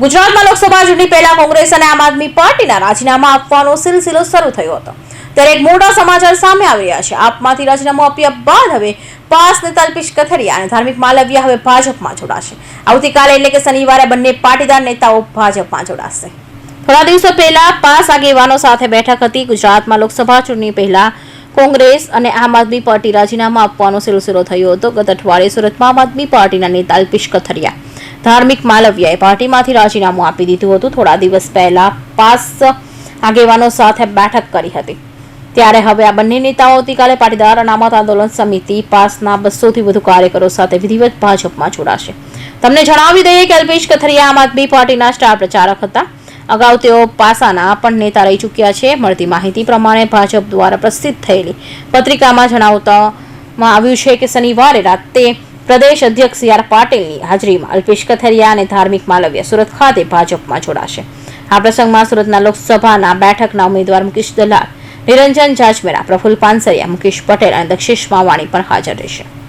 ગુજરાતમાં લોકસભા ચૂંટણી પહેલા કોંગ્રેસ અને આમ આદમી પાર્ટીના રાજીનામા આપવાનો સિલસિલો શરૂ થયો હતો. ત્યારે એક મોટા સમાચાર સામે આવી રહ્યા છે. આપમાંથી રાજીનામું આપ્યા બાદ હવે પાસ અલ્પેશ કથરિયા અને ધાર્મિક માલવિયા હવે ભાજપમાં જોડાશે. આવતીકાલે એટલે કે શનિવારે બંને પાટીદાર નેતાઓ ભાજપમાં જોડાશે. થોડા દિવસો પહેલા પાસ આગેવાનો સાથે બેઠક હતી. ગુજરાતમાં લોકસભા ચૂંટણી પહેલા કોંગ્રેસ અને આમ આદમી પાર્ટી રાજીનામું આપવાનો સિલસિલો થયો હતો. ગત અઠવાડિયે સુરતમાં આમ આદમી પાર્ટીના નેતા અલ્પેશ કથરિયા ધાર્મિક માલવ્યાએ પાર્ટીમાંથી રાજીનામું આપી દીધું હતું. થોડા દિવસ પહેલા પાસ આગેવાનો સાથે બેઠક કરી હતી. ત્યારે હવે આ બંને નેતાઓ આવતીકાલે પાટીદાર અનામત આંદોલન સમિતિ પાસના બસોથી વધુ કાર્યકરો સાથે વિધિવત ભાજપમાં જોડાશે. તમને જણાવી દઈએ કે અલ્પેશ કથરિયા આમ આદમી પાર્ટીના સ્ટાર પ્રચારક હતા. અગાઉ તેઓ પાસાના પણ નેતા રહી ચૂક્યા છે. મળતી માહિતી પ્રમાણે ભાજપ દ્વારા પ્રસિદ્ધ થયેલી પત્રિકામાં જણાવવામાં આવ્યું છે કે શનિવારે રાતે પ્રદેશ અધ્યક્ષ સી આર પાટીલની હાજરીમાં અલ્પેશ કથરિયા અને ધાર્મિક માલવ્ય સુરત ખાતે ભાજપમાં જોડાશે. આ પ્રસંગમાં સુરતના લોકસભાના બેઠકના ઉમેદવાર મુકેશ દલાલ, નિરંજન જાજમેરા પ્રફુલ પાનસરિયા, મુકેશ પટેલ અને દક્ષેશ માવાણી પણ હાજર રહેશે.